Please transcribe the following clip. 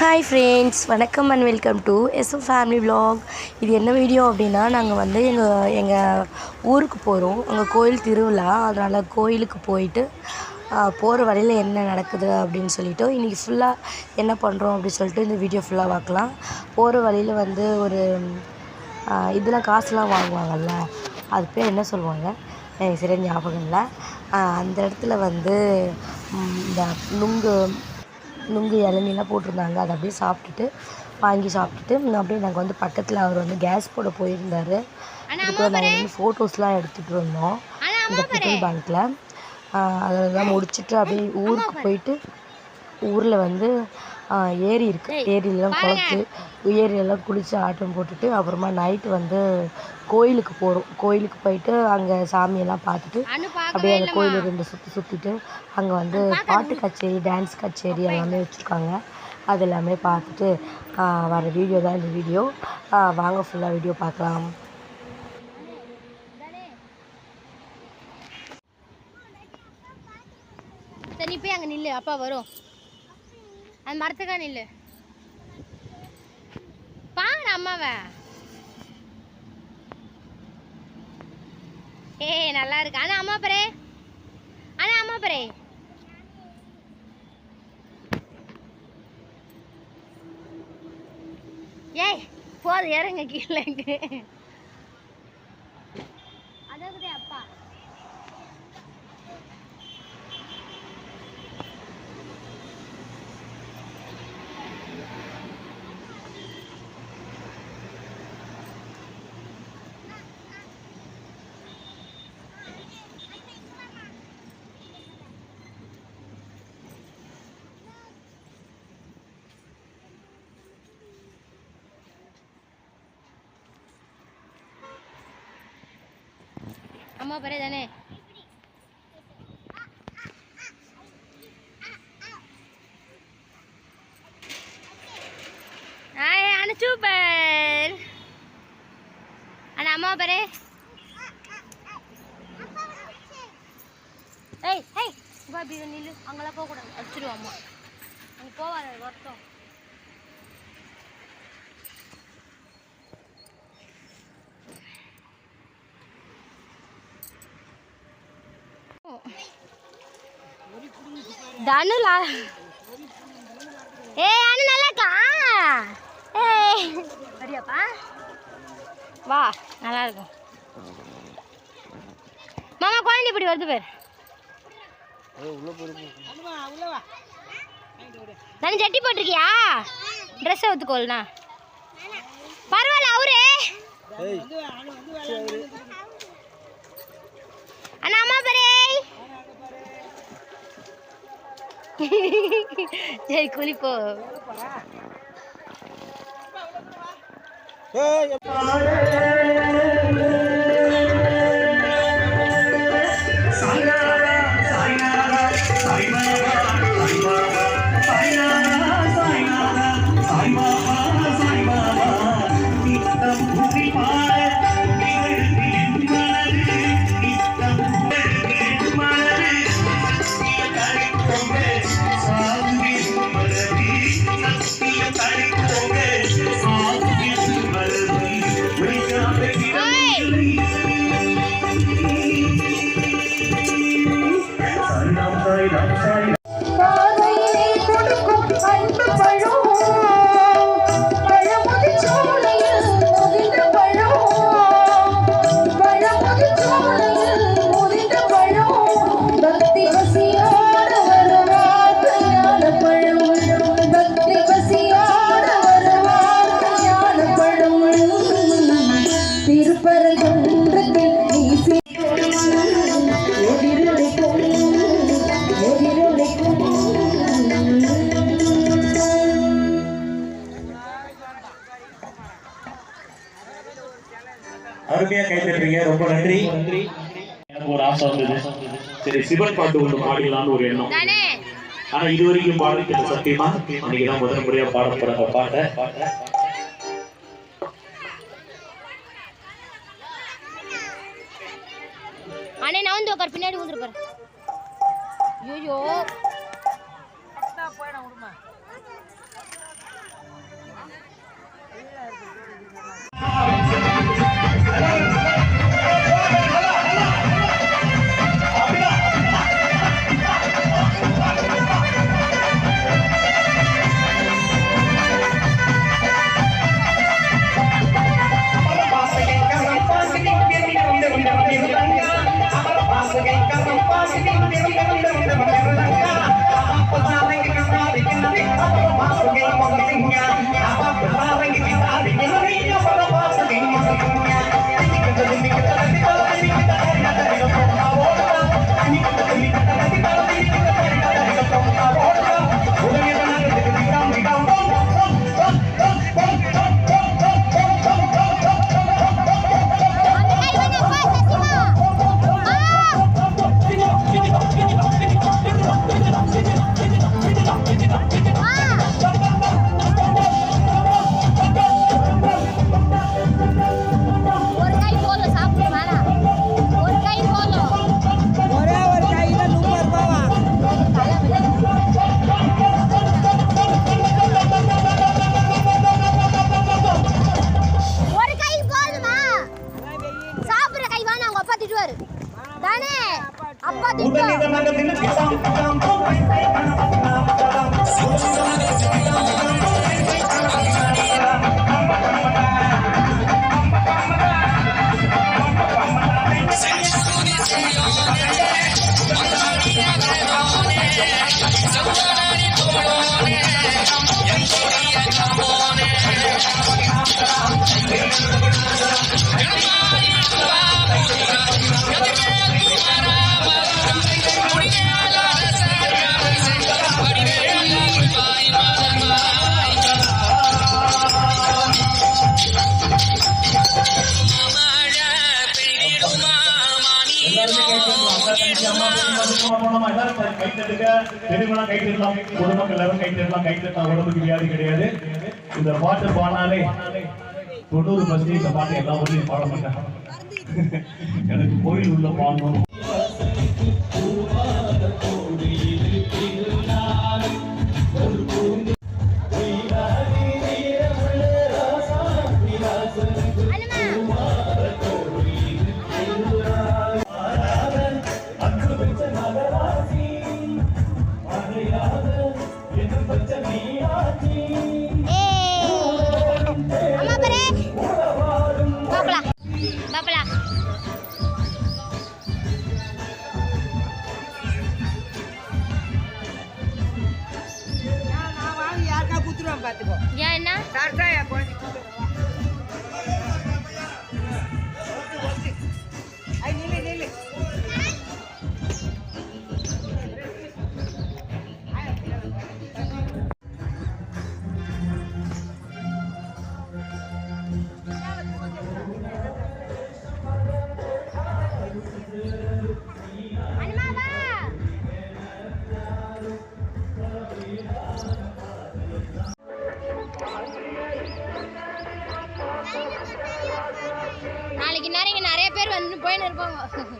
Hi friends வணக்கம் and welcome to S family vlog இது என்ன வீடியோ அப்படின்னா நாங்கள் வந்து எங்கள் எங்கள் ஊருக்கு போகிறோம் அங்கே கோயில் திருவிழா. அதனால் கோயிலுக்கு போயிட்டு போகிற வழியில் என்ன நடக்குது அப்படின்னு சொல்லிவிட்டு இன்றைக்கி ஃபுல்லாக என்ன பண்ணுறோம் அப்படின்னு சொல்லிட்டு இந்த வீடியோ ஃபுல்லாக பார்க்கலாம். போகிற வழியில் வந்து ஒரு இதெல்லாம் காசுலாம் வாங்குவாங்கல்ல அது பேர் என்ன சொல்லுவாங்க? எனக்கு சரியாக ஞாபகம் இல்லை. அந்த இடத்துல வந்து இந்த நுங்கு நுங்கு இளநிலாம் போட்டிருந்தாங்க. அதை அப்படியே சாப்பிட்டுட்டு வாங்கி சாப்பிட்டுட்டு அப்படியே நாங்கள் வந்து பக்கத்தில் அவர் வந்து கேஸ் போட போயிருந்தார். அதுக்கு நாங்கள் வந்து ஃபோட்டோஸ்லாம் எடுத்துகிட்டு இருந்தோம் இந்த பெட்ரோல் பேங்க்கில் அதெல்லாம் முடிச்சுட்டு அப்படியே ஊருக்கு போயிட்டு ஊரில் வந்து ஏரி இருக்குது ஏரியிலலாம் குளத்து ஏரியெல்லாம் குளித்து ஆட்டம் போட்டுட்டு அப்புறமா நைட்டு வந்து கோயிலுக்கு போகிறோம் கோயிலுக்கு போயிட்டு அங்கே சாமியெல்லாம் பார்த்துட்டு அப்படியே அந்த கோயிலை ரெண்டு சுற்றி சுற்றிட்டு அங்கே வந்து பாட்டு கச்சேரி டான்ஸ் கச்சேரி எல்லாமே வச்சுருக்காங்க. அது எல்லாமே பார்த்துட்டு வர வீடியோ தான் இந்த வீடியோ வாங்க ஃபுல்லாக வீடியோ பார்க்கலாம். நீ போய் அங்கே நில்லு. அப்பா வரும். அந்த மரத்துக்கா நில்லு. பாங்க அம்மாவை. ஏய் நல்லா இருக்கு? ஆனா அம்மா பரே. ஆனா அம்மா பரே. ஏய் போது இறங்க கீழே அதாவது அப்பா அம்மா பாரு தானே ஆய் அண்ணா சூப்பர். அண்ணா அம்மா பாரு. ஏய் ஏய் வா பீர நில்லு. அங்கெல்லாம் போகக்கூடாது. அடிச்சிருவோம் அம்மா. அங்கே போவாத வருத்தம். தனுலா ஏய் அண்ணு நல்லா இருக்கா? ஏய். சரியாப்பா. வா நல்லா இருக்கும் மாமா குழந்தை இப்படி வருது பேர். தனி சட்டி போட்டிருக்கியா? ட்ரெஸ் ஒத்துக்கோல்ண்ணா பரவாயில்ல அவரு. அண்ணா அம்மா பேரே. சரி குளிப்போ. காலையிலே ஒரு ஆசை வந்தது. சரி சிவன் பாட்டு ஒன்று பாடிக்கலாம்னு ஒரு எண்ணம். ஆனா இது வரைக்கும் பாடிக்கிட்ட சத்தியமா இன்னைக்குதான் முதல் முறையா பாட போறாங்க பாட்டை. அண்ணே நான் வந்து உட்கார் பின்னாடி ஊதுற பாரு ஐயோ போயிடும் விடுமா. பொதுமக்கள் எல்லாரும் கை தட்டலாம். கை தட்டலாம் உடம்புக்கு வியாதி கிடையாது. இந்த பாட்டு பாடினாலே தொண்ணூறு பர்சன்டேஜ் இந்த பாட்டு எல்லா ஊர்லயும் பாட எனக்கு கோயில் உள்ள பாடணும். பார்த்துக்கோ ஏன் என்ன? சார்ட்டா 忘了。